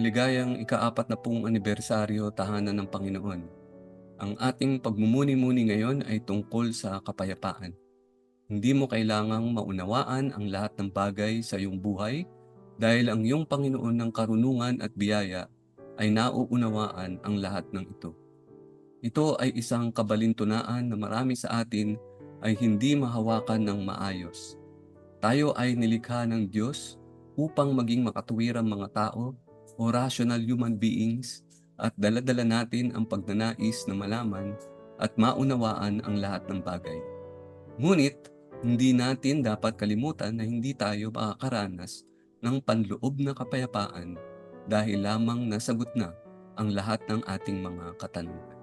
Maligayang ikaapat na pong anibersaryo tahanan ng Panginoon. Ang ating pagmumuni-muni ngayon ay tungkol sa kapayapaan. Hindi mo kailangang maunawaan ang lahat ng bagay sa iyong buhay dahil ang iyong Panginoon ng karunungan at biyaya ay nauunawaan ang lahat ng ito. Ito ay isang kabalintunaan na marami sa atin ay hindi mahawakan ng maayos. Tayo ay nilikha ng Diyos upang maging makatuwirang mga tao o rational human beings at daladala natin ang pagnanais na malaman at maunawaan ang lahat ng bagay. Ngunit, hindi natin dapat kalimutan na hindi tayo makakaranas ng panloob na kapayapaan dahil lamang nasagot na ang lahat ng ating mga katanungan.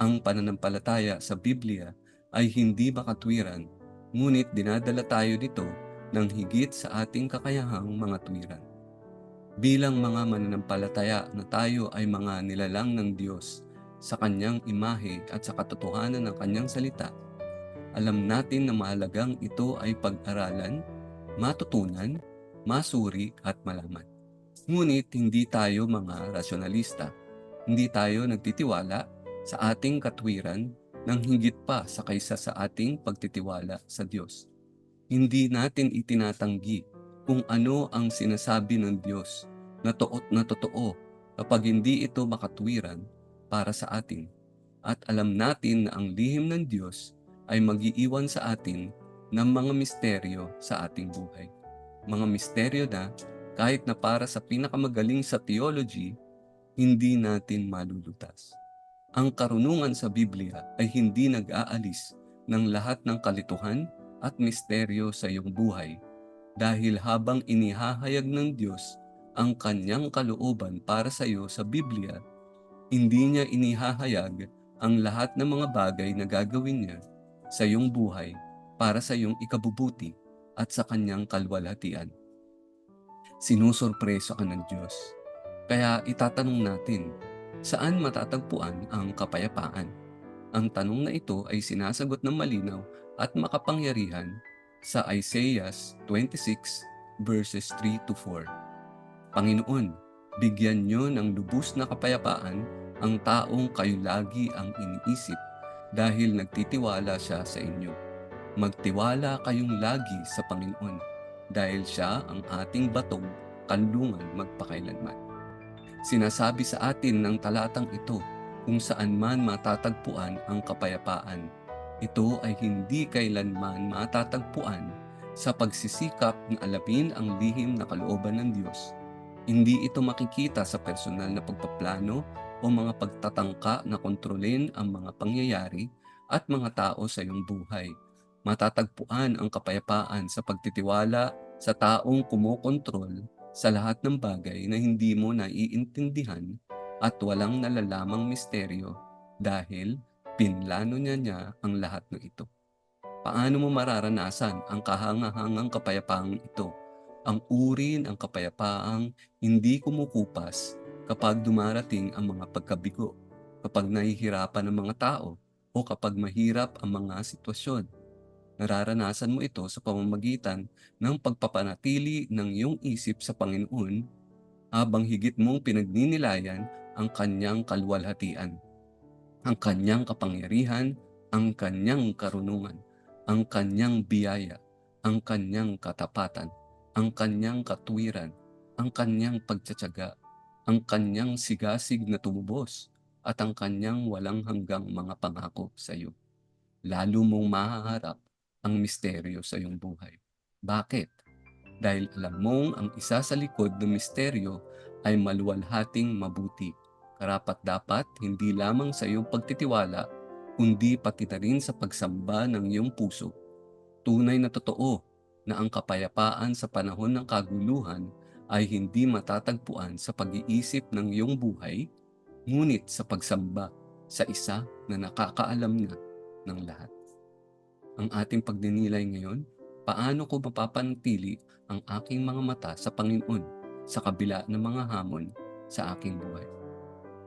Ang pananampalataya sa Biblia ay hindi makatwiran, ngunit dinadala tayo nito ng higit sa ating kakayahang mga tuwiran. Bilang mga mananampalataya na tayo ay mga nilalang ng Diyos sa Kanyang imahe at sa katotohanan ng Kanyang salita, alam natin na mahalagang ito ay pag-aralan, matutunan, masuri at malaman. Ngunit hindi tayo mga rasyonalista. Hindi tayo nagtitiwala sa ating katwiran ng higit pa sa kaysa sa ating pagtitiwala sa Diyos. Hindi natin itinatanggi kung ano ang sinasabi ng Diyos na toot na totoo kapag hindi ito makatwiran para sa atin. At alam natin na ang lihim ng Diyos ay magiiwan sa atin ng mga misteryo sa ating buhay. Mga misteryo na kahit na para sa pinakamagaling sa theology, hindi natin malulutas. Ang karunungan sa Biblia ay hindi nag-aalis ng lahat ng kalituhan at misteryo sa iyong buhay dahil habang inihahayag ng Diyos ang kanyang kalooban para sa iyo sa Biblia, hindi niya inihahayag ang lahat ng mga bagay na gagawin niya sa iyong buhay para sa iyong ikabubuti at sa kanyang kalwalhatian. Sinusurpreso ka ng Diyos. Kaya itatanong natin, saan matatagpuan ang kapayapaan? Ang tanong na ito ay sinasagot ng malinaw at makapangyarihan sa Isaiah 26 verses 3 to 4. Panginoon, bigyan niyo ng lubos na kapayapaan ang taong kayo lagi ang iniisip dahil nagtitiwala siya sa inyo. Magtiwala kayong lagi sa Panginoon dahil siya ang ating batong kanlungan magpakailanman. Sinasabi sa atin ng talatang ito kung saan man matatagpuan ang kapayapaan ito ay hindi kailanman matatagpuan sa pagsisikap na alapin ang lihim na kalooban ng Diyos. Hindi ito makikita sa personal na pagpaplano o mga pagtatangka na kontrolin ang mga pangyayari at mga tao sa iyong buhay. Matatagpuan ang kapayapaan sa pagtitiwala sa taong kumokontrol sa lahat ng bagay na hindi mo naiintindihan at walang nalalamang misteryo dahil Pinlano niya niya ang lahat ng ito. Paano mo mararanasan ang kahangahangang kapayapaang ito? Ang uri ng kapayapaang hindi kumukupas kapag dumarating ang mga pagkabigo, kapag nahihirapan ang mga tao, o kapag mahirap ang mga sitwasyon. Nararanasan mo ito sa pamamagitan ng pagpapanatili ng iyong isip sa Panginoon habang higit mong pinagninilayan ang kanyang kalwalhatian ang kanyang kapangyarihan, ang kanyang karunungan, ang kanyang biyaya, ang kanyang katapatan, ang kanyang katwiran, ang kanyang pagtsatsaga, ang kanyang sigasig na tumubos, at ang kanyang walang hanggang mga pangako sa iyo. Lalo mong mahaharap ang misteryo sa iyong buhay. Bakit? Dahil alam mong ang isa sa likod ng misteryo ay maluwalhating mabuti karapat dapat hindi lamang sa iyong pagtitiwala, kundi pati na rin sa pagsamba ng iyong puso. Tunay na totoo na ang kapayapaan sa panahon ng kaguluhan ay hindi matatagpuan sa pag-iisip ng iyong buhay, ngunit sa pagsamba sa isa na nakakaalam na ng lahat. Ang ating pagdinilay ngayon, paano ko mapapanatili ang aking mga mata sa Panginoon sa kabila ng mga hamon sa aking buhay.